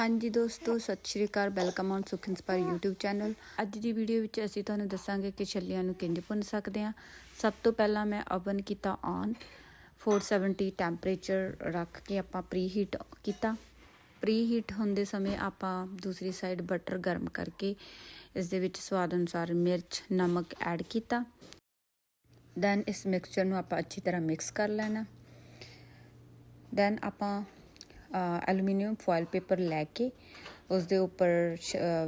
ਹਾਂਜੀ ਦੋਸਤੋ, ਸਤਿ ਸ਼੍ਰੀ ਅਕਾਲ, welcome on Sukh inspire YouTube channel. ਅੱਜ ਦੀ ਵੀਡੀਓ ਵਿੱਚ ਅਸੀਂ ਤੁਹਾਨੂੰ ਦੱਸਾਂਗੇ ਕਿ ਛੱਲੀਆਂ ਨੂੰ ਕਿੰਜ ਭੁੰਨ ਸਕਦੇ ਹਾਂ। ਸਭ ਤੋਂ ਪਹਿਲਾਂ ਮੈਂ ਓਵਨ ਕੀਤਾ ਔਨ 470 ਟੈਂਪਰੇਚਰ ਰੱਖ ਕੇ ਆਪਾਂ ਪ੍ਰੀ ਹੀਟ ਕੀਤਾ। ਪ੍ਰੀ ਹੀਟ ਹੁੰਦੇ ਸਮੇਂ ਆਪਾਂ ਦੂਸਰੀ ਸਾਈਡ ਬਟਰ ਗਰਮ ਕਰਕੇ ਇਸ ਦੇ ਵਿੱਚ ਸਵਾਦ ਅਨੁਸਾਰ ਮਿਰਚ, ਨਮਕ ਐਡ ਕੀਤਾ। ਦੈਨ ਇਸ ਮਿਕਸਚਰ ਨੂੰ ਆਪਾਂ ਅੱਛੀ ਤਰ੍ਹਾਂ ਮਿਕਸ ਕਰ ਲੈਣਾ। ਦੈਨ ਆਪਾਂ ਐਲੂਮੀਨੀਅਮ ਫੋਇਲ ਪੇਪਰ ਲੈ ਕੇ ਉਸ ਦੇ ਉੱਪਰ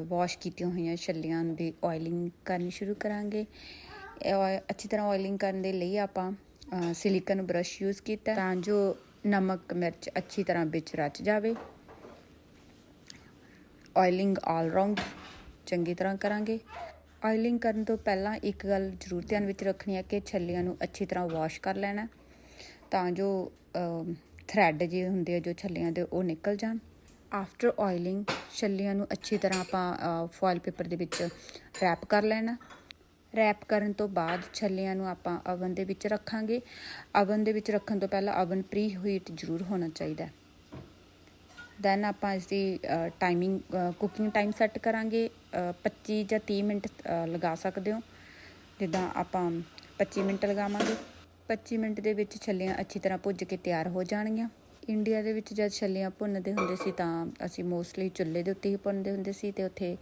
ਵਾਸ਼ ਕੀਤੀਆਂ ਹੋਈਆਂ ਛੱਲੀਆਂ ਦੀ ਆਇਲਿੰਗ ਕਰਨੀ ਸ਼ੁਰੂ ਕਰਾਂਗੇ। ਇਹ ਅੱਛੀ ਤਰ੍ਹਾਂ ਆਇਲਿੰਗ ਕਰਨ ਦੇ ਲਈ ਆਪਾਂ ਸਿਲੀਕਨ ਬ੍ਰਸ਼ ਯੂਜ਼ ਕੀਤਾ ਤਾਂ ਜੋ ਨਮਕ, ਮਿਰਚ ਅੱਛੀ ਤਰ੍ਹਾਂ ਵਿੱਚ ਰਚ ਜਾਵੇ। ਆਇਲਿੰਗ ਆਲ ਰਾਉਂਡ ਚੰਗੀ ਤਰ੍ਹਾਂ ਕਰਾਂਗੇ। ਆਇਲਿੰਗ ਕਰਨ ਤੋਂ ਪਹਿਲਾਂ ਇੱਕ ਗੱਲ ਜ਼ਰੂਰ ਧਿਆਨ ਵਿੱਚ ਰੱਖਣੀ ਹੈ ਕਿ ਛੱਲੀਆਂ ਨੂੰ ਅੱਛੀ ਤਰ੍ਹਾਂ ਵਾਸ਼ ਕਰ ਲੈਣਾ ਤਾਂ ਜੋ ਥ੍ਰੈਡ ਜਿਹੇ ਹੁੰਦੇ ਆ ਜੋ ਛੱਲਿਆਂ ਦੇ ਉਹ ਨਿਕਲ ਜਾਣ। ਆਫਟਰ ਆਇਲਿੰਗ ਛੱਲਿਆਂ ਨੂੰ ਅੱਛੀ ਤਰ੍ਹਾਂ ਆਪਾਂ ਫੋਇਲ ਪੇਪਰ ਦੇ ਵਿੱਚ ਰੈਪ ਕਰ ਲੈਣਾ। ਰੈਪ ਕਰਨ ਤੋਂ ਬਾਅਦ ਛੱਲਿਆਂ ਨੂੰ ਆਪਾਂ ਅਵਨ ਦੇ ਵਿੱਚ ਰੱਖਾਂਗੇ। ਅਵਨ ਦੇ ਵਿੱਚ ਰੱਖਣ ਤੋਂ ਪਹਿਲਾਂ ਅਵਨ ਪ੍ਰੀ ਹੀਟ ਜ਼ਰੂਰ ਹੋਣਾ ਚਾਹੀਦਾ। ਦੈਨ ਆਪਾਂ ਇਸ ਦੀ ਟਾਈਮਿੰਗ ਕੁਕਿੰਗ ਟਾਈਮ ਸੈੱਟ ਕਰਾਂਗੇ। ਅ, 25 ਜਾਂ 30 ਮਿੰਟ ਲਗਾ ਸਕਦੇ ਹੋ। ਜਿੱਦਾਂ ਆਪਾਂ 25 ਮਿੰਟ ਲਗਾਵਾਂਗੇ। 25 ਮਿੰਟ ਦੇ ਵਿੱਚ ਛੱਲੀਆਂ ਅੱਛੀ ਤਰ੍ਹਾਂ ਭੁੱਜ ਕੇ ਤਿਆਰ ਹੋ ਜਾਣਗੀਆਂ। ਇੰਡੀਆ ਦੇ ਵਿੱਚ ਜਦ ਛੱਲੀਆਂ ਭੁੰਨਦੇ ਹੁੰਦੇ ਸੀ ਤਾਂ ਅਸੀਂ ਮੋਸਟਲੀ ਚੁੱਲ੍ਹੇ ਦੇ ਉੱਤੇ ਹੀ ਭੁੰਨਦੇ ਹੁੰਦੇ ਸੀ ਤੇ ਉੱਥੇ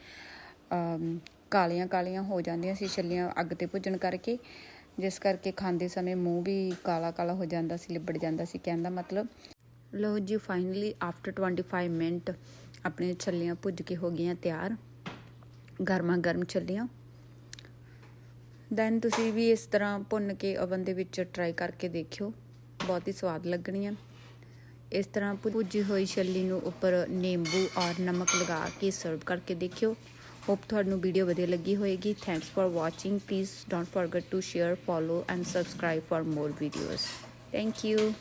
ਕਾਲੀਆਂ ਕਾਲੀਆਂ ਹੋ ਜਾਂਦੀਆਂ ਸੀ ਛੱਲੀਆਂ ਅੱਗ ਤੇ ਭੁੱਜਣ ਕਰਕੇ। ਜਿਸ ਕਰਕੇ ਖਾਂਦੇ ਸਮੇਂ ਮੂੰਹ ਵੀ ਕਾਲਾ ਕਾਲਾ ਹੋ ਜਾਂਦਾ ਸੀ, ਲਿਬੜ ਜਾਂਦਾ ਸੀ ਕਹਿਣ ਦਾ ਮਤਲਬ। ਲਓ ਜੀ ਫਾਈਨਲੀ ਆਫਟਰ 25 ਮਿੰਟ ਆਪਣੀਆਂ ਛੱਲੀਆਂ ਭੁੱਜ ਕੇ ਹੋ ਗਈਆਂ ਤਿਆਰ। ਗਰਮਾ ਗਰਮ ਛੱਲੀਆਂ। ਦੈਨ ਤੁਸੀਂ ਵੀ ਇਸ ਤਰ੍ਹਾਂ ਭੁੰਨ ਕੇ ਓਵਨ ਦੇ ਵਿੱਚ ਟਰਾਈ ਕਰਕੇ ਦੇਖਿਓ। ਬਹੁਤ ਹੀ ਸਵਾਦ ਲੱਗਣੀਆਂ ਇਸ ਤਰ੍ਹਾਂ ਭੁੱਜੀ ਹੋਈ ਛੱਲੀ ਨੂੰ ਉੱਪਰ ਨਿੰਬੂ ਔਰ ਨਮਕ ਲਗਾ ਕੇ ਸਰਵ ਕਰਕੇ ਦੇਖਿਓ। ਹੋਪ ਤੁਹਾਨੂੰ ਵੀਡੀਓ ਵਧੀਆ ਲੱਗੀ ਹੋਏਗੀ। Thanks for watching please don't forget to share follow and subscribe for more videos thank you